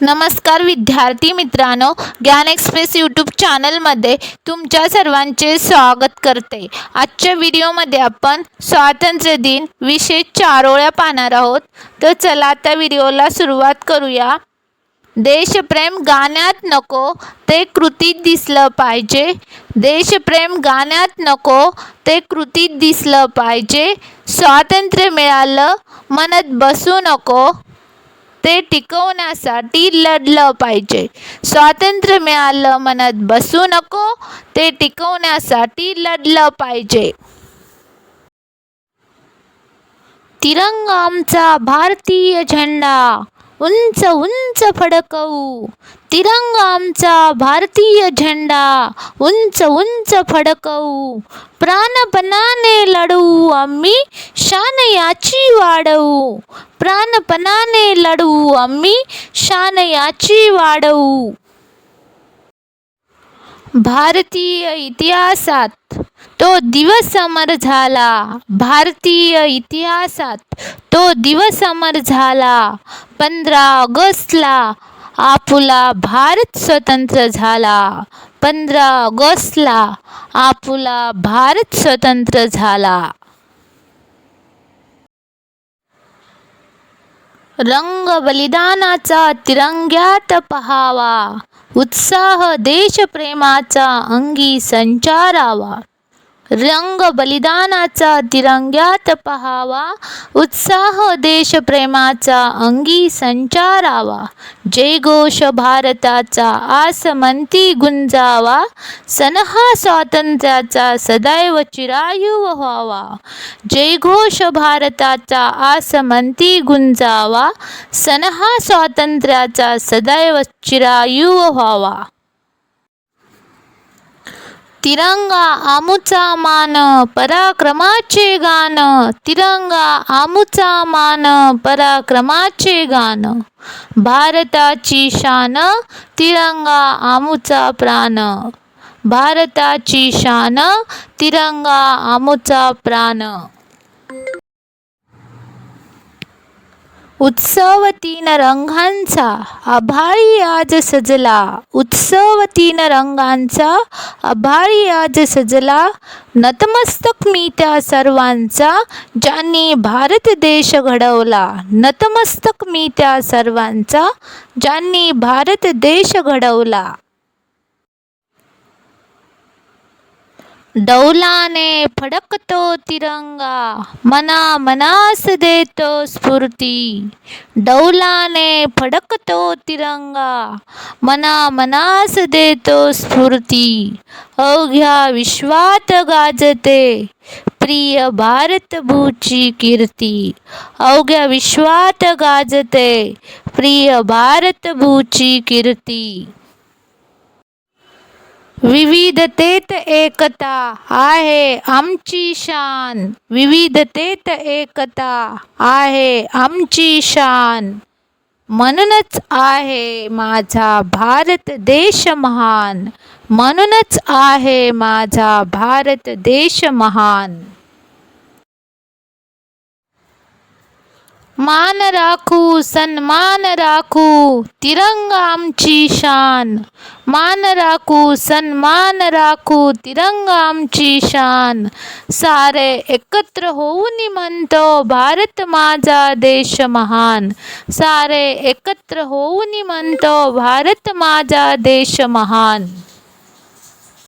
नमस्कार विद्यार्थी मित्रांनो ज्ञान एक्सप्रेस यूट्यूब चॅनलमध्ये तुमच्या सर्वांचे स्वागत करते. आजच्या व्हिडिओमध्ये आपण स्वातंत्र्य दिन विशेष चारोळ्या पाहणार आहोत. तर चला आता व्हिडिओला सुरुवात करूया. देशप्रेम गाण्यात नको ते कृतीत दिसलं पाहिजे. देशप्रेम गाण्यात नको ते कृतीत दिसलं पाहिजे. स्वातंत्र्य मिळालं म्हणत बसू नको. ते टिकवण्यासाठी लढलं पाहिजे. स्वातंत्र्य मिळालं म्हणत बसू नको ते टिकवण्यासाठी लढलं पाहिजे. तिरंगा आमचा भारतीय झेंडा ఉంచ ఉంచబడకవు తిరంగాంచ భారతీయ జెండా. ఉంచ ఉంచబడకవు ప్రాణపణానే లడువు అమ్మి శానయాచి వాడవు. ప్రాణపణానే లడువు అమ్మి శానయాచి వాడవు. भारतीय इतिहासात तो दिवस अमर झाला. भारतीय इतिहासात तो दिवस अमर झाला. पंधरा ऑगस्टला आपुला भारत स्वतंत्र झाला. पंधरा ऑगस्टला आपुला भारत स्वतंत्र झाला. रंग बलिदानाचा तिरंग्यात पहावा. उत्साह देशप्रेमाचा अंगी संचारावा. रंग बलिदानाचा तिरंग्यात पहावा उत्साह देशप्रेमाचा अंगी संचारावा. जयघोष भारताचा आसमंती गुंजावा सनहा स्वातंत्र्याचा सदैव चिरायू व्हावा. जयघोष भारताचा आसमंती गुंजावा सनहा स्वातंत्र्याचा सदैव चिरायू व्हावा. तिरंगा आमुचा मान पराक्रमाचे गान. तिरंगा आमुचा मान पराक्रमाचे गान. भारताची शान तिरंगा आमुचा प्राण. भारताची शान तिरंगा आमुचा प्राण. उत्सव तीन रंगांचा आभाळी आज सजला. उत्सव तीन रंगांचा आभाळी आज सजला. नतमस्तक मी त्या सर्वांचा ज्यांनी भारत देश घडवला. नतमस्तक मी त्या सर्वांचा ज्यांनी भारत देश घडवला. डौलाने फडकतो तिरंगा मना मनास देतो स्फूर्ती डौलाने फडकतो तिरंगा मना मनास देतो स्फूर्ती अवघ्या विश्वात गाजते प्रिय भारतभूची कीर्ती अवघ्या विश्वात गाजते प्रिय भारतभूची कीर्ती विविधतेत एकता आहे आमची शान. विविधतेत एकता आहे आमची शान. म्हणूनच आहे माझा भारत देश महान. म्हणूनच आहे माझा भारत देश महान. मान राखू सन्मान राखू तिरंगा आमची शान. मान राखू सन्मान राखू तिरंगा आमची शान. सारे एकत्र होऊन म्हणतो भारत माझा देश महान. सारे एकत्र होऊन म्हणतो भारत माझा देश महान.